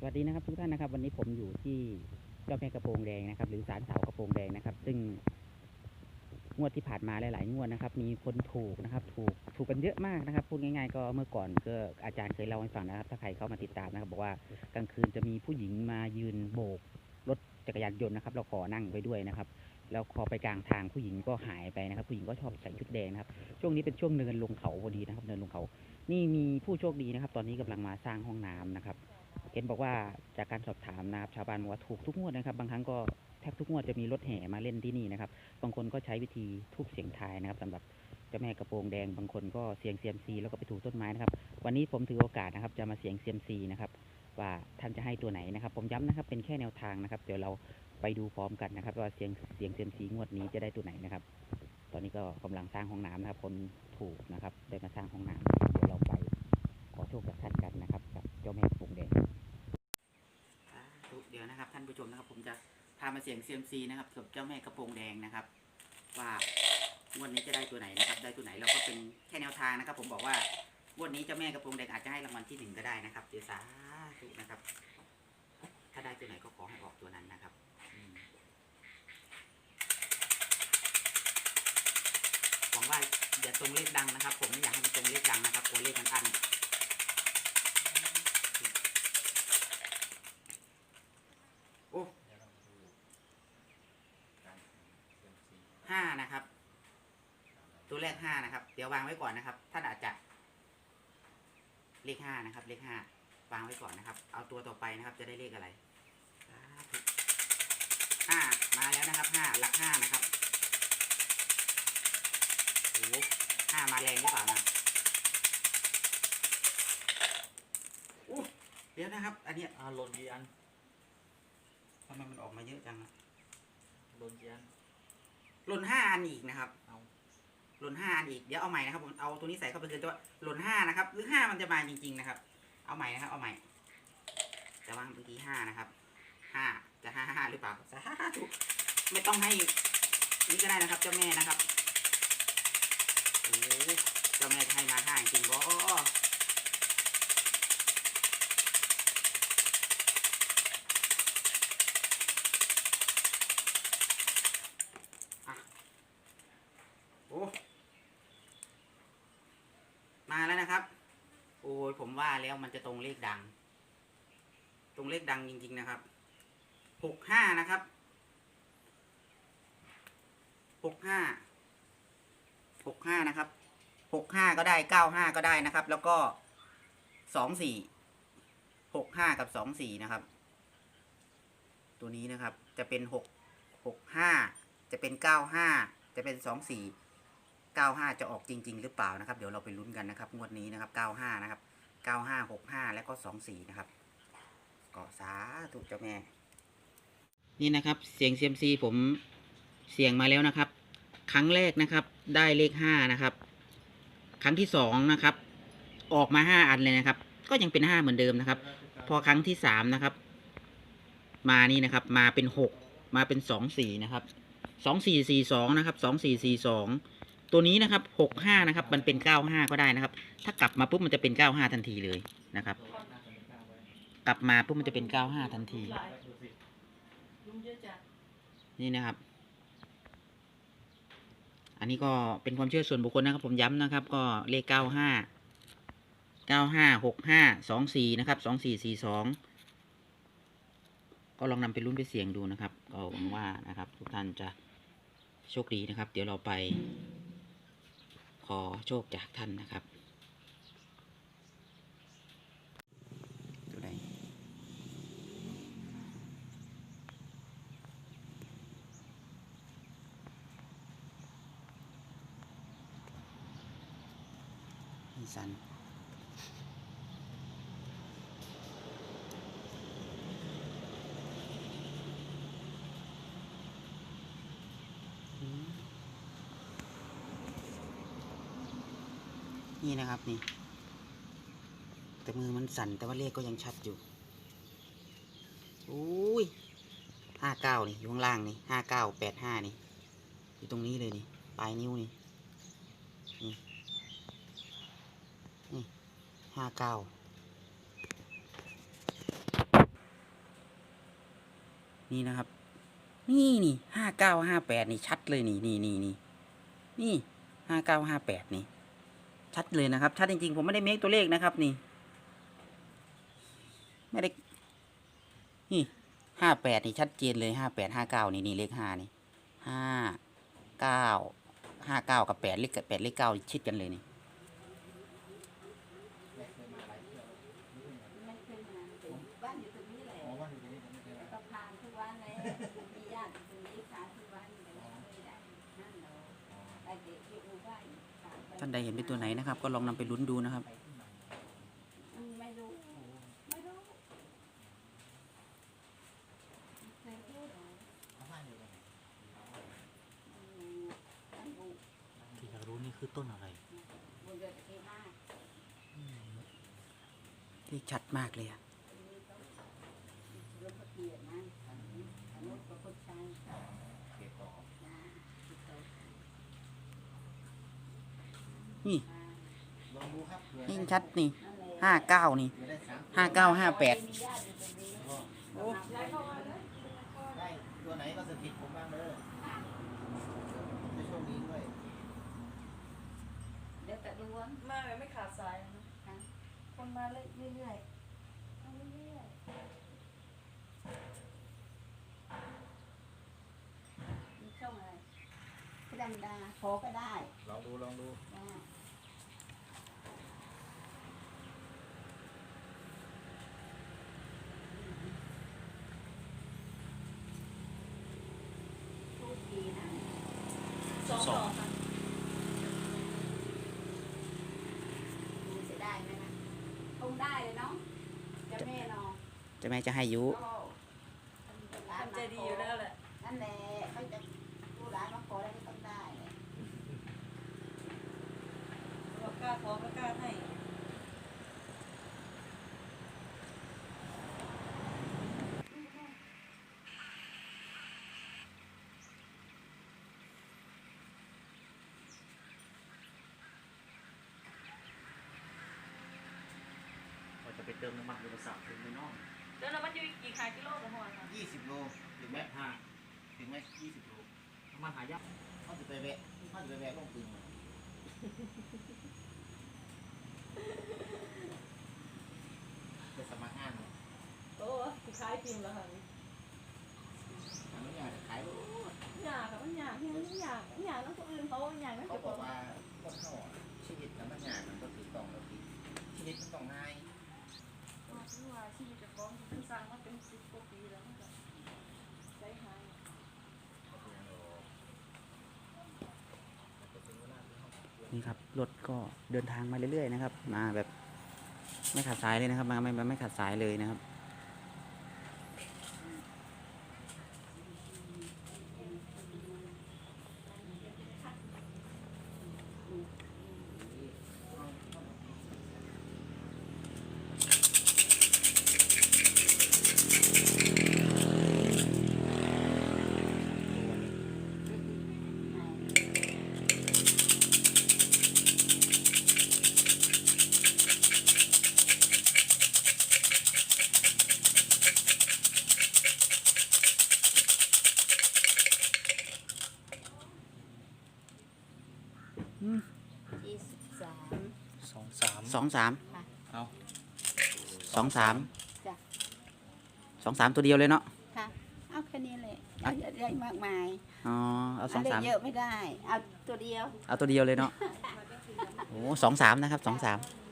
สวัสดีนะครับทุกท่านนะครับ วันนี้ผมอยู่ที่เจ้าแม่กระโปรงแดงนะครับ หรือศาลสาวกระโปรงแดงนะครับ ซึ่งงวดที่ผ่านมาหลาย ๆ งวดนะครับ มีคนถูกนะครับ ถูกถูกกันเยอะมากนะครับ พูดง่าย ๆ ก็เมื่อก่อนก็อาจารย์เคยเล่าให้ฟังนะครับ ถ้าใครเข้ามาติดตามนะครับ บอกว่ากลางคืนจะมีผู้หญิงมายืนโบกรถจักรยานยนต์นะครับ เราขอนั่งไว้ด้วยนะครับแล้วพอไปกลางทางผู้หญิงก็หายไปนะครับ ผู้หญิงก็ชอบใส่ชุดแดงนะครับ ช่วงนี้เป็นช่วงเนินลงเขาพอดีนะครับ เนินลงเขา นี่มีผู้โชคดีนะครับ ตอนนี้กำลังมาสร้างห้องน้ำนะครับ ห็นบอกว่าจากการสอบถามนะครับชาวบ้านบอกว่าถูกทุกงวดนะครับ บางครั้งก็แทบทุกงวดจะมีรถแห่มาเล่นที่นี่นะครับ บางคนก็ใช้วิธีทูบเสียงทายนะครับสำหรับเจ้าแม่กระโปรงแดงบางคนก็เสียงเซียมซีแล้วก็ไปถูต้นไม้นะครับ วันนี้ผมถือโอกาสนะครับ จะมาเสียงเซียมซีนะครับ ว่าท่านจะให้ตัวไหนนะครับ ผมย้ำนะครับ เป็นแค่แนวทางนะครับ เดี๋ยวเราไปดูพร้อมกันนะครับ ว่าเสียงเสียงเซียมซีงวดนี้จะได้ตัวไหนนะครับ ตอนนี้ก็กำลังสร้างห้องน้ำนะครับ คนถูกนะครับได้มาสร้างห้องน้ำเดี๋ยวเราไปขอโชคจากท่านกันนะครับ กับเจ้าแม่กระโปรงแดง ดี๋ยวนะครับท่านผู้ชมนะครับ ผมจะพามาเสียงเซียมซีนะครับกับเจ้าแม่กระโปรงแดงนะครับ ว่างวดนี้จะได้ตัวไหนนะครับ ได้ตัวไหนเราก็เป็นแค่แนวทางนะครับ ผมบอกว่างวดนี้เจ้าแม่กระโปรงแดงอาจจะให้รางวัลที่หนึ่งก็ได้นะครับเดี๋ยวสาธุนะครับ ถ้าได้ตัวไหนก็ขอให้ออกตัวนั้นนะครับหวังว่าอย่าตรงเลขดังนะครับ ผมไม่อยากให้มันตรงเลขดังนะครับกลัวเลขมันอัน โอ้ห้านะครับ ตัวแรกห้านะครับ เดี๋ย ววางไว้ก่อนนะครับ ท่านอาจจะเลขห้านะครับ เลขห้าวางไว้ก่อนนะครับ เอาตัวต่อไปนะครับ จะได้เลขอะไรสาธุห้ามาแล้วนะครับห้าหลักห้านะครับโอ้โหห้ามาแรงหรือเปล่านะอู้เดี๋ยวนะครับ อันเนี้ยอ่าหล่นกี่อันทำไมมันออกมาเยอะจังอะหล่นกี่อันหล่นห้าอันอีกนะครับเอา หล่นห้าอันอีกเดี๋ยวเอาใหม่นะครับผมเอาตัวนี้ใส่เข้าไปคือแต่ว่าหล่นห้านะครับ หรือห้ามันจะมาจริง ๆ นะครับ เอาใหม่นะครับ เอาใหม่แต่ว่าเมื่อกี้ห้านะครับห้าจะห้าห้าหรือเปล่าสาธุไม่ต้องให้นี่ก็ได้นะครับ เจ้าแม่นะครับโอ้เจ้าแม่จะให้มาห้าจริงบ่ มาแล้วนะครับ โอ้ยผมว่าแล้วมันจะตรงเลขดัง ตรงเลขดังจริง ๆนะครับหกห้านะครับหกห้าหกห้านะครับหกห้าก็ได้เก้าห้าก็ได้นะครับ แล้วก็สองสี่หกห้ากับสองสี่นะครับ ตัวนี้นะครับจะเป็นหกหกห้าจะเป็นเก้าห้าจะเป็นสองสี่ เก้าห้าจะออกจริง ๆ หรือเปล่านะครับ เดี๋ยวเราไปลุ้นกันนะครับงวดนี้นะครับเก้าห้านะครับเก้าห้าหกห้าและก็สองสี่นะครับก็สาธุเจ้าแม่ นี่นะครับ เสียงเซียมซีผมเสียงมาแล้วนะครับ ครั้งแรกนะครับ ได้เลขห้านะครับ ครั้งที่สองนะครับ ออกมาห้าอันเลยนะครับ ก็ยังเป็นห้าเหมือนเดิมนะครับ พอครั้งที่สามนะครับ มานี่นะครับ มาเป็นหกมาเป็นสองสี่นะครับสองสี่สี่สองนะครับสองสี่สี่สอง ตัวนี้นะครับหกห้านะครับ มันเป็นเก้าห้าก็ได้นะครับ ถ้ากลับมาปุ๊บมันจะเป็นเก้าห้าทันทีเลยนะครับ กลับมาปุ๊บมันจะเป็นเก้าห้าทันที นี่นะครับ อันนี้ก็เป็นความเชื่อส่วนบุคคลนะครับ ผมย้ำนะครับ ก็เลขเก้าห้าเก้าห้าหกห้าสองสี่นะครับสองสี่สี่สองก็ลองนำไปรุ่นไปเสี่ยงดูนะครับ ก็หวังว่านะครับ ทุกท่านจะโชคดีนะครับ เดี๋ยวเราไป ขอโชคจากท่านนะครับ ตัวใดอีสัน นี่นะครับนี่ แต่มือมันสั่นแต่ว่าเลขก็ยังชัดอยู่อุ้ยห้าเก้านี่อยู่ข้างล่างนี่ห้าเก้าแปดห้านี่ อยู่ตรงนี้เลยนี่ ปลายนิ้วนี่นี่นี่ห้าเก้านี่นะครับ นี่นี่ห้าเก้าห้าแปดนี่ชัดเลยนี่นี่นี่นี่นี่ห้าเก้าห้าแปดนี่ ชัดเลยนะครับ ชัดจริงๆ ผมไม่ได้เมคตัวเลขนะครับนี่ ไม่ได้นี่ห้าแปดนี่ชัดเจนเลยห้าแปดห้าเก้านี่นี่เลขห้านี่ห้าเก้าห้าเก้ากับแปดเลขแปดเลขเก้าชิดกันเลยนี่ ไม่เคยมาเป็นบ้านอยู่ตรงนี้แหละ อ๋อว่าอยู่ตรงนี้ผมไม่เคย แล้วก็ผ่านทุกวันเลยมีญาติอยู่ตรงนี้ผ่านทุกวันเลยไม่ได้นั่นเราแต่เด็กอยู่หมู่บ้านผ่ไป ท่านใดเห็นเป็นตัวไหนนะครับ ก็ลองนำไปลุ้นดูนะครับอืมไม่รู้ ไม่รู้ไม่เคยพูดหรอกเอาบ้านอยู่ตรงไหนอืมท่านรู้ที่อยากรู้นี่คือต้นอะไรบนเรือตะเคียนมากเลขชัดมากเลยอะอันนี้ต้องรถเกียรตินะอันนี้อันนู้นก็คนใช้ เก็บต่อ นะที่เขา นี่มาลองดูครับเผื่อยิ่งชัดนี่นั่นแหละห้าเก้านี่เผื่อได้สามห้าเก้าห้าแปดมีญาติอยู่ตรงนี้โอ้ย้ายเข้ามาเลยได้ตัวไหนก็สถิตผมบ้างเลยจะโชคดีด้วยเดี๋ยวแต่ดวงมาแบบไม่ขาดสายนะคนมาเรื่อยๆมาเรื่อยมีช่องอะไรธรรมดาขอก็ได้ ลองดูลองดู ได้ทุกทีนะ ๆสองสองค่ะ ดูจะได้ไหมนะคงได้เลยเนาะจะแม่เนอน จะแม่จะให้ยุก็หลานทำใจมาดีขอยู่แล้วแหละนั่นแหละเขาจะดูร้านมาขอแล้วก็ต้องได้เลยบอกกล้าขอก็กล้าให้เราจะไปเติมน้ำมันโทรศัพท์ถึงไม่นอก แล้วเรามันจะกี่ขายกิโลกับหัวค่ะยี่สิบโลถึงไหมห้าถึงไหมยี่สิบโลน้ำมันหายากเขาจะไปแวะเขาจะไปแวะลงปืนมาไปสมัครงานมาโอ้ขายจริงแล้วค่ะอนุญาตขายรถอยากอะมันอยากเนี่ยมันอยากมันอยากแล้วคนอื่นเขาอยากนะเขาจะบบออกกว่าคนเขาอะชีวิตแล้วมันยากมันก็คือต้องเราคิดชีวิตมันต้องง่าย ว่าว่าชีวิตจะฟ้องมันสร้างมาเป็นสิบกว่าปีแล้วมันก็ใจหาย นี่ครับรถก็เดินทางมาเรื่อยๆนะครับ มาแบบไม่ขาดสายเลยนะครับ มาไม่ไม่ขาดสายเลยนะครับ ยี่สิบสาม สอง สามสองสามค่ะเอาสองสามจ้ะ สองสามตัวเดียวเลยเนาะค่ะ เอาแค่นี้เลยเอาอย่าได้มากมายอ๋อเอาสองเาสามได้เยอะไม่ได้ เอาตัวเดียว เอาตัวเดียวเลยเนาะโอ้สองสามนะครับสองสามจ